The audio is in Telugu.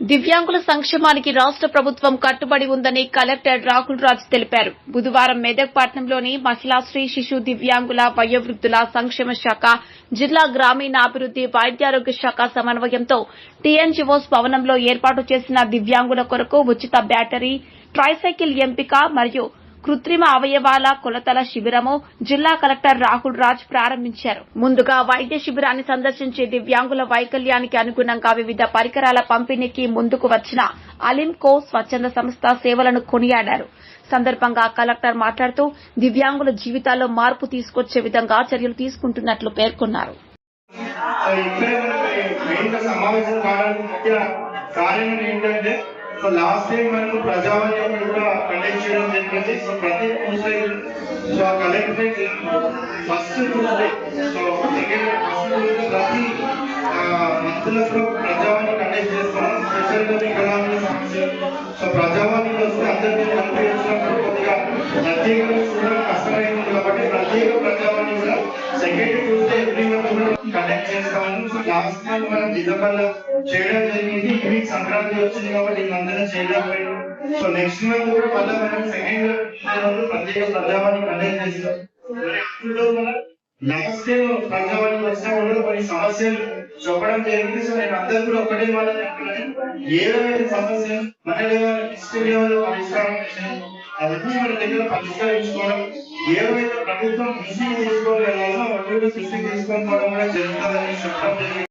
దివ్యాంగుల సంక్షేమానికి రాష్ట్ర ప్రభుత్వం కట్టుబడి ఉందని కలెక్టర్ రాహుల్ రాజ్ తెలిపారు. బుధవారం మెదక్ పట్టణంలోని మహిళా స్త్రీ శిశు దివ్యాంగుల వయోవృద్దుల సంక్షేమ శాఖ జిల్లా గ్రామీణాభివృద్ది వైద్యారోగ్య శాఖ సమన్వయంతో టీఎన్జీఓస్ భవనంలో ఏర్పాటు చేసిన దివ్యాంగుల కొరకు ఉచిత బ్యాటరీ ట్రైసైకిల్ ఎంపిక మరియు కృత్రిమ అవయవాల కొలతల శిబిరము జిల్లా కలెక్టర్ రాహుల్ రాజ్ ప్రారంభించారు. ముందుగా వైద్య శిబిరాన్ని సందర్శించి దివ్యాంగుల వైకల్యానికి అనుగుణంగా వివిధ పరికరాల పంపిణీకి ముందుకు వచ్చిన అలింకో స్వచ్ఛంద సంస్థ సేవలను కొనియాడారు. సందర్భంగా కలెక్టర్ మాట్లాడుతూ దివ్యాంగుల జీవితాల్లో మార్పు తీసుకొచ్చే విధంగా చర్యలు తీసుకుంటున్నట్లు పేర్కొన్నారు. సమావేశం ఏంటంటే సో లాస్ట్ టైం మనకు ప్రజావాణి కూడా కండక్ట్ చేయడం జరిగింది సో ప్రతి ట్యూస్డే సో ఆ collectorate first Tuesday so second first ప్రతి మంత్రులకు ప్రజావాణి కండక్ట్ చేస్తున్నాం స్పెషల్గా వికలాంగుల సమస్యలు సో ప్రజావాణికి వస్తే అందరినీ కలిపి వచ్చినప్పుడు కొద్దిగా ప్రత్యేకంగా చూడడం కష్టమైంది కాబట్టి ప్రత్యేక second Tuesday every month conduct చేస్తామని సో లాస్ట్ మంత్ మనం డిసెంబర్లో చేయడం జరిగింది. ఈ వీక్ సంక్రాంతి వచ్చింది కాబట్టి ఈ మంత్ చేయలేకపోయాం సో నెక్స్ట్ మంత్ కూడా మళ్ళీ మనం సెకండ్ రోజు ప్రత్యేక ప్రజావాణి కండక్ట్ చేస్తాం. మరి అందులో మనం లాస్ట్ టైం ప్రజావాణి కూడా కొన్ని సమస్యలు చెప్పడం జరిగింది. సో నేను అందరూ కూడా ఒకటే మాట చెప్తున్నాను. ఏదైతే సమస్య మన లెవెల్ డిస్ట్రిక్ట్ లెవెల్ పరిష్కారం చేసేది అవన్నీ మన దగ్గర పరిష్కరించుకోవడం ఏవైతే ప్రభుత్వం కృషి తీసుకోగలదో అవి కూడా దృష్టి తీసుకోకపోవడం కూడా జరుగుతుందని చెప్పడం.